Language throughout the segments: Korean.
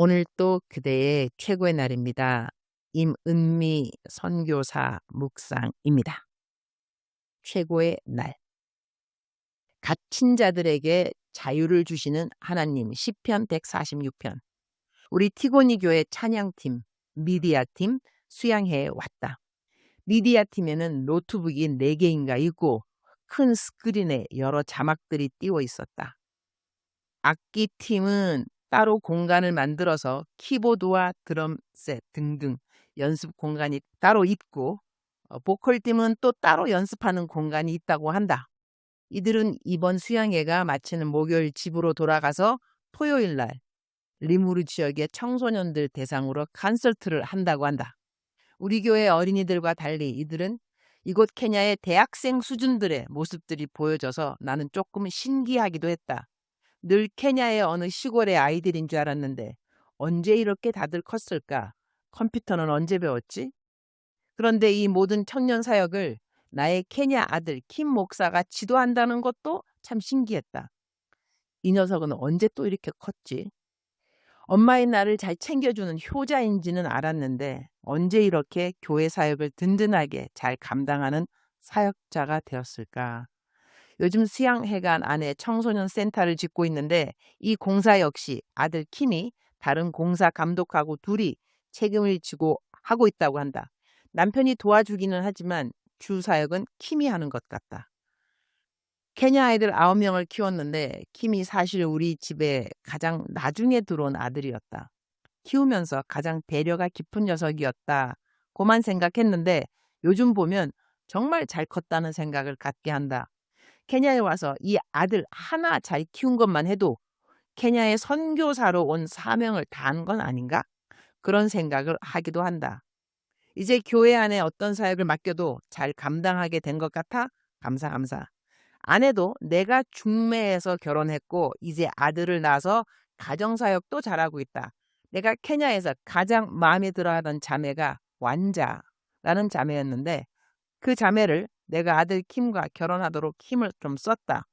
오늘 또 그대의 최고의 날입니다. 임은미 선교사 묵상입니다. 최고의 날. 갇힌 자들에게 자유를 주시는 하나님 시편 146편. 우리 티고니 교회 찬양팀, 미디아팀 수양회에 왔다. 미디아팀에는 노트북이 4개인가 있고 큰 스크린에 여러 자막들이 띄워 있었다. 악기팀은 따로 공간을 만들어서 키보드와 드럼셋 등등 연습 공간이 따로 있고 어, 보컬팀은 또 따로 연습하는 공간이 있다고 한다. 이들은 이번 수양회가 마치는 목요일 집으로 돌아가서 토요일 날 리무르 지역의 청소년들 대상으로 콘서트를 한다고 한다. 우리 교회 어린이들과 달리 이들은 이곳 케냐의 대학생 수준들의 모습들이 보여져서 나는 조금 신기하기도 했다. 늘 케냐의 어느 시골의 아이들인 줄 알았는데 언제 이렇게 다들 컸을까? 컴퓨터는 언제 배웠지? 그런데 이 모든 청년 사역을 나의 케냐 아들 킴 목사가 지도한다는 것도 참 신기했다. 이 녀석은 언제 또 이렇게 컸지? 엄마의 나를 잘 챙겨주는 효자인지는 알았는데 언제 이렇게 교회 사역을 든든하게 잘 감당하는 사역자가 되었을까? 요즘 수양회관 안에 청소년 센터를 짓고 있는데 이 공사 역시 아들 킴이 다른 공사 감독하고 둘이 책임을 지고 하고 있다고 한다. 남편이 도와주기는 하지만 주 사역은 킴이 하는 것 같다. 케냐 아이들 9명을 키웠는데 킴이 사실 우리 집에 가장 나중에 들어온 아들이었다. 키우면서 가장 배려가 깊은 녀석이었다. 고만 생각했는데 요즘 보면 정말 잘 컸다는 생각을 갖게 한다. 케냐에 와서 이 아들 하나 잘 키운 것만 해도 케냐의 선교사로 온 사명을 다한 건 아닌가? 그런 생각을 하기도 한다. 이제 교회 안에 어떤 사역을 맡겨도 잘 감당하게 된 것 같아 감사 감사. 아내도 내가 중매해서 결혼했고 이제 아들을 낳아서 가정사역도 잘하고 있다. 내가 케냐에서 가장 마음에 들어하던 자매가 완자라는 자매였는데 그 자매를 내가 아들 킴과 결혼하도록 힘을 좀 썼다.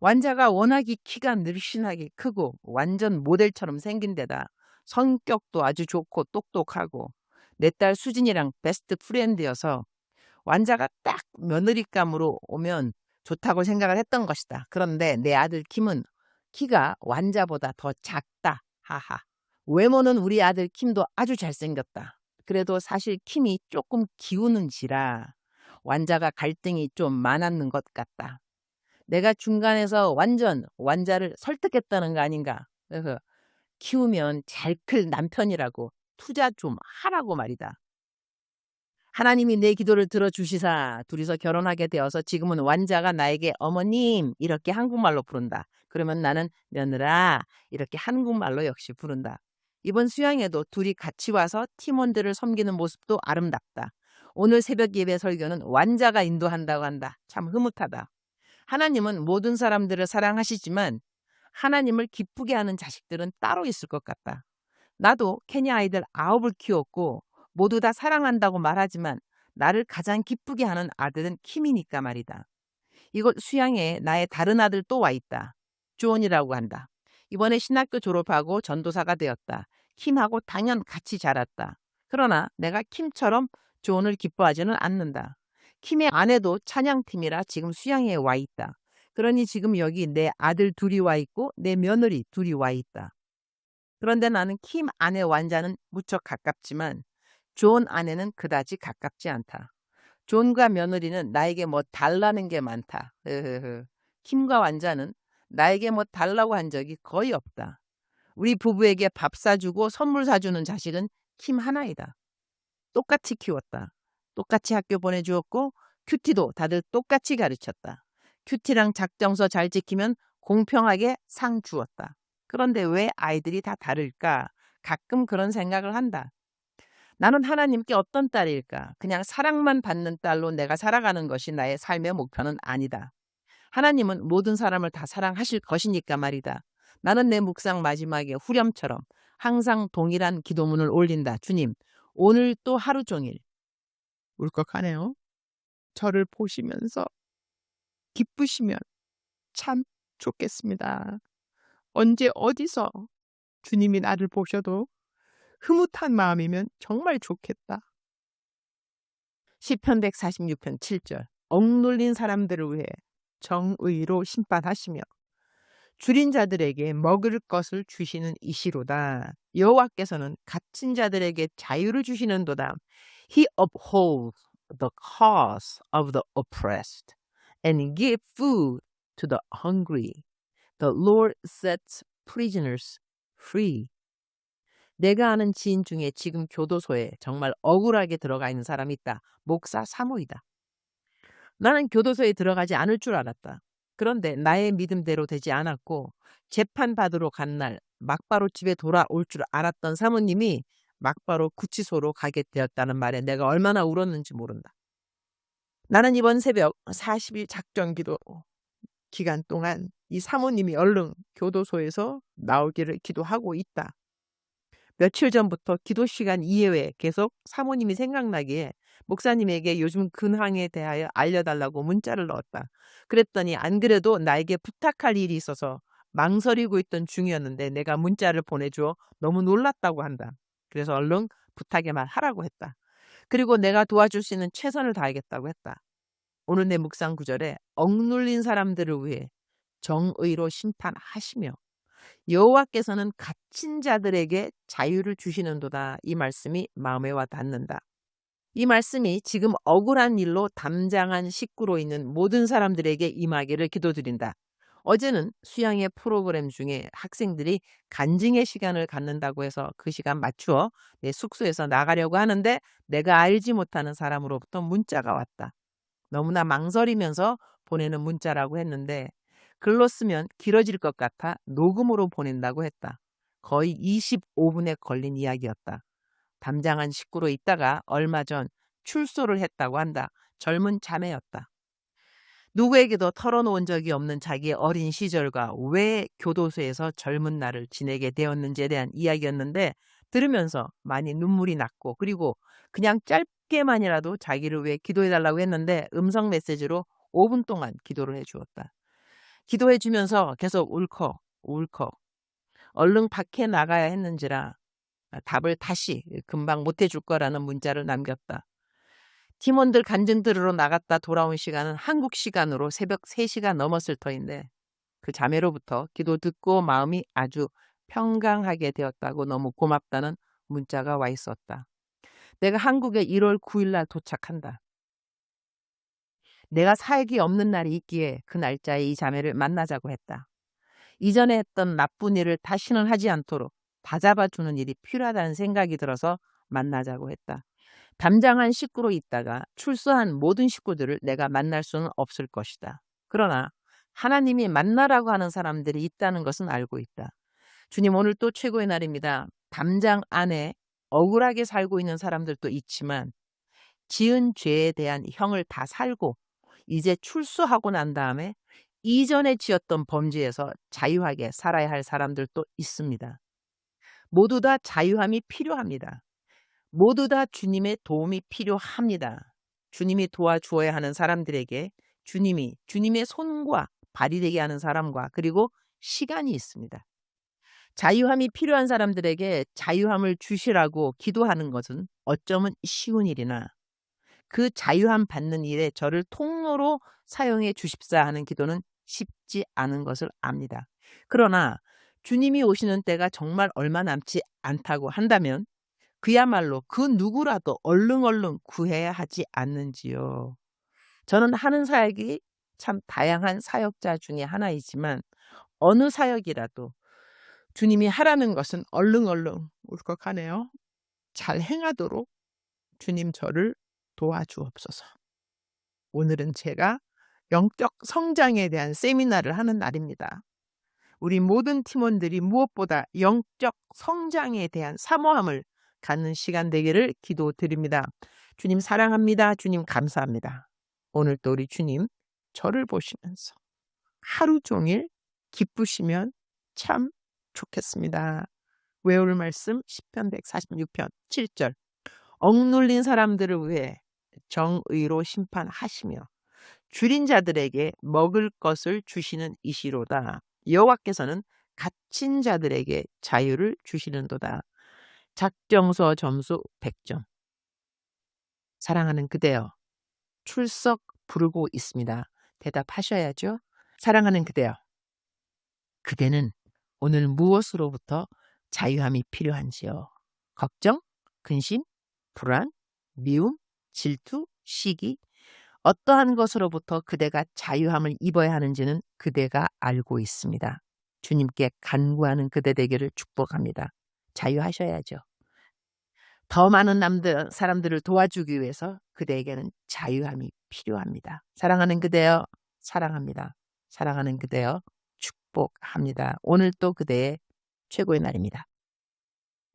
완자가 워낙이 키가 늘씬하게 크고 완전 모델처럼 생긴 데다 성격도 아주 좋고 똑똑하고 내 딸 수진이랑 베스트 프렌드여서 완자가 딱 며느리감으로 오면 좋다고 생각을 했던 것이다. 그런데 내 아들 킴은 키가 완자보다 더 작다. 하하. 외모는 우리 아들 킴도 아주 잘생겼다. 그래도 사실 킴이 조금 기우는지라 완자가 갈등이 좀 많았는 것 같다. 내가 중간에서 완전 완자를 설득했다는 거 아닌가. 그래서 키우면 잘 클 남편이라고 투자 좀 하라고 말이다. 하나님이 내 기도를 들어주시사 둘이서 결혼하게 되어서 지금은 완자가 나에게 어머님 이렇게 한국말로 부른다. 그러면 나는 며느라 이렇게 한국말로 역시 부른다. 이번 수양에도 둘이 같이 와서 팀원들을 섬기는 모습도 아름답다. 오늘 새벽 예배 설교는 완자가 인도한다고 한다. 참 흐뭇하다. 하나님은 모든 사람들을 사랑하시지만 하나님을 기쁘게 하는 자식들은 따로 있을 것 같다. 나도 케냐 아이들 아홉을 키웠고 모두 다 사랑한다고 말하지만 나를 가장 기쁘게 하는 아들은 킴이니까 말이다. 이곳 수양에 나의 다른 아들 또 와 있다. 주원이라고 한다. 이번에 신학교 졸업하고 전도사가 되었다. 킴하고 당연 같이 자랐다. 그러나 내가 킴처럼 조언을 기뻐하지는 않는다. 킴의 아내도 찬양팀이라 지금 수양에 와 있다. 그러니 지금 여기 내 아들 둘이 와 있고 내 며느리 둘이 와 있다. 그런데 나는 킴 아내 완자는 무척 가깝지만 존 아내는 그다지 가깝지 않다. 존과 며느리는 나에게 뭐 달라는 게 많다. 킴과 완자는 나에게 뭐 달라고 한 적이 거의 없다. 우리 부부에게 밥 사주고 선물 사주는 자식은 킴 하나이다. 똑같이 키웠다. 똑같이 학교 보내주었고 큐티도 다들 똑같이 가르쳤다. 큐티랑 작정서 잘 지키면 공평하게 상 주었다. 그런데 왜 아이들이 다 다를까? 가끔 그런 생각을 한다. 나는 하나님께 어떤 딸일까? 그냥 사랑만 받는 딸로 내가 살아가는 것이 나의 삶의 목표는 아니다. 하나님은 모든 사람을 다 사랑하실 것이니까 말이다. 나는 내 묵상 마지막에 후렴처럼 항상 동일한 기도문을 올린다. 주님, 오늘 또 하루 종일 울컥하네요. 저를 보시면서 기쁘시면 참 좋겠습니다. 언제 어디서 주님이 나를 보셔도 흐뭇한 마음이면 정말 좋겠다. 시편 146편 7절 억눌린 사람들을 위해 정의로 심판하시며 줄인 자들에게 먹을 것을 주시는 이시로다. 여호와께서는 갇힌 자들에게 자유를 주시는도다. He upholds the cause of the oppressed and give food to the hungry. The Lord sets prisoners free. 내가 아는 지인 중에 지금 교도소에 정말 억울하게 들어가 있는 사람이 있다. 목사 사모이다. 나는 교도소에 들어가지 않을 줄 알았다. 그런데 나의 믿음대로 되지 않았고 재판 받으러 간 날 막바로 집에 돌아올 줄 알았던 사모님이 막바로 구치소로 가게 되었다는 말에 내가 얼마나 울었는지 모른다. 나는 이번 새벽 40일 작전 기도 기간 동안 이 사모님이 얼른 교도소에서 나오기를 기도하고 있다. 며칠 전부터 기도 시간 이외에 계속 사모님이 생각나기에 목사님에게 요즘 근황에 대하여 알려달라고 문자를 넣었다. 그랬더니 안 그래도 나에게 부탁할 일이 있어서 망설이고 있던 중이었는데 내가 문자를 보내줘 너무 놀랐다고 한다. 그래서 얼른 부탁의 말 하라고 했다. 그리고 내가 도와줄 수 있는 최선을 다하겠다고 했다. 오늘 내 묵상 구절에 억눌린 사람들을 위해 정의로 심판하시며 여호와께서는 갇힌 자들에게 자유를 주시는도다. 이 말씀이 마음에 와 닿는다. 이 말씀이 지금 억울한 일로 담장한 식구로 있는 모든 사람들에게 임하기를 기도드린다. 어제는 수양의 프로그램 중에 학생들이 간증의 시간을 갖는다고 해서 그 시간 맞추어 내 숙소에서 나가려고 하는데 내가 알지 못하는 사람으로부터 문자가 왔다. 너무나 망설이면서 보내는 문자라고 했는데 글로 쓰면 길어질 것 같아 녹음으로 보낸다고 했다. 거의 25분에 걸린 이야기였다. 담장한 식구로 있다가 얼마 전 출소를 했다고 한다. 젊은 자매였다. 누구에게도 털어놓은 적이 없는 자기의 어린 시절과 왜 교도소에서 젊은 날을 지내게 되었는지에 대한 이야기였는데 들으면서 많이 눈물이 났고 그리고 그냥 짧게만이라도 자기를 위해 기도해달라고 했는데 음성 메시지로 5분 동안 기도를 해주었다. 기도해 주면서 계속 울컥, 울컥. 얼른 밖에 나가야 했는지라 답을 다시 금방 못 해줄 거라는 문자를 남겼다. 팀원들 간증 들으러 나갔다 돌아온 시간은 한국 시간으로 새벽 3시가 넘었을 터인데 그 자매로부터 기도 듣고 마음이 아주 평강하게 되었다고 너무 고맙다는 문자가 와 있었다. 내가 한국에 1월 9일 날 도착한다. 내가 사역이 없는 날이 있기에 그 날짜에 이 자매를 만나자고 했다. 이전에 했던 나쁜 일을 다시는 하지 않도록 다잡아주는 일이 필요하다는 생각이 들어서 만나자고 했다. 담장한 식구로 있다가 출소한 모든 식구들을 내가 만날 수는 없을 것이다. 그러나 하나님이 만나라고 하는 사람들이 있다는 것은 알고 있다. 주님 오늘 또 최고의 날입니다. 담장 안에 억울하게 살고 있는 사람들도 있지만 지은 죄에 대한 형을 다 살고 이제 출소하고 난 다음에 이전에 지었던 범죄에서 자유하게 살아야 할 사람들도 있습니다. 모두 다 자유함이 필요합니다. 모두 다 주님의 도움이 필요합니다. 주님이 도와주어야 하는 사람들에게 주님이 주님의 손과 발이 되게 하는 사람과 그리고 시간이 있습니다. 자유함이 필요한 사람들에게 자유함을 주시라고 기도하는 것은 어쩌면 쉬운 일이나 그 자유함 받는 일에 저를 통로로 사용해 주십사 하는 기도는 쉽지 않은 것을 압니다. 그러나 주님이 오시는 때가 정말 얼마 남지 않다고 한다면 그야말로 그 누구라도 얼른얼른 구해야 하지 않는지요. 저는 하는 사역이 참 다양한 사역자 중에 하나이지만 어느 사역이라도 주님이 하라는 것은 얼른얼른 울컥하네요. 잘 행하도록 주님 저를 도와주옵소서. 오늘은 제가 영적 성장에 대한 세미나를 하는 날입니다. 우리 모든 팀원들이 무엇보다 영적 성장에 대한 사모함을 갖는 시간 되기를 기도드립니다. 주님 사랑합니다. 주님 감사합니다. 오늘 또 우리 주님 저를 보시면서 하루 종일 기쁘시면 참 좋겠습니다. 외울 말씀 10편 146편 7절 억눌린 사람들을 위해 정의로 심판하시며 줄인 자들에게 먹을 것을 주시는 이시로다. 여호와께서는 갇힌 자들에게 자유를 주시는도다. 작정서 점수 100점. 사랑하는 그대여. 출석 부르고 있습니다. 대답하셔야죠. 사랑하는 그대여. 그대는 오늘 무엇으로부터 자유함이 필요한지요? 걱정, 근심, 불안, 미움, 질투, 시기, 어떠한 것으로부터 그대가 자유함을 입어야 하는지는 그대가 알고 있습니다. 주님께 간구하는 그대 되기를 축복합니다. 자유하셔야죠. 더 많은 남들, 사람들을 도와주기 위해서 그대에게는 자유함이 필요합니다. 사랑하는 그대여, 사랑합니다. 사랑하는 그대여, 축복합니다. 오늘 또 그대의 최고의 날입니다.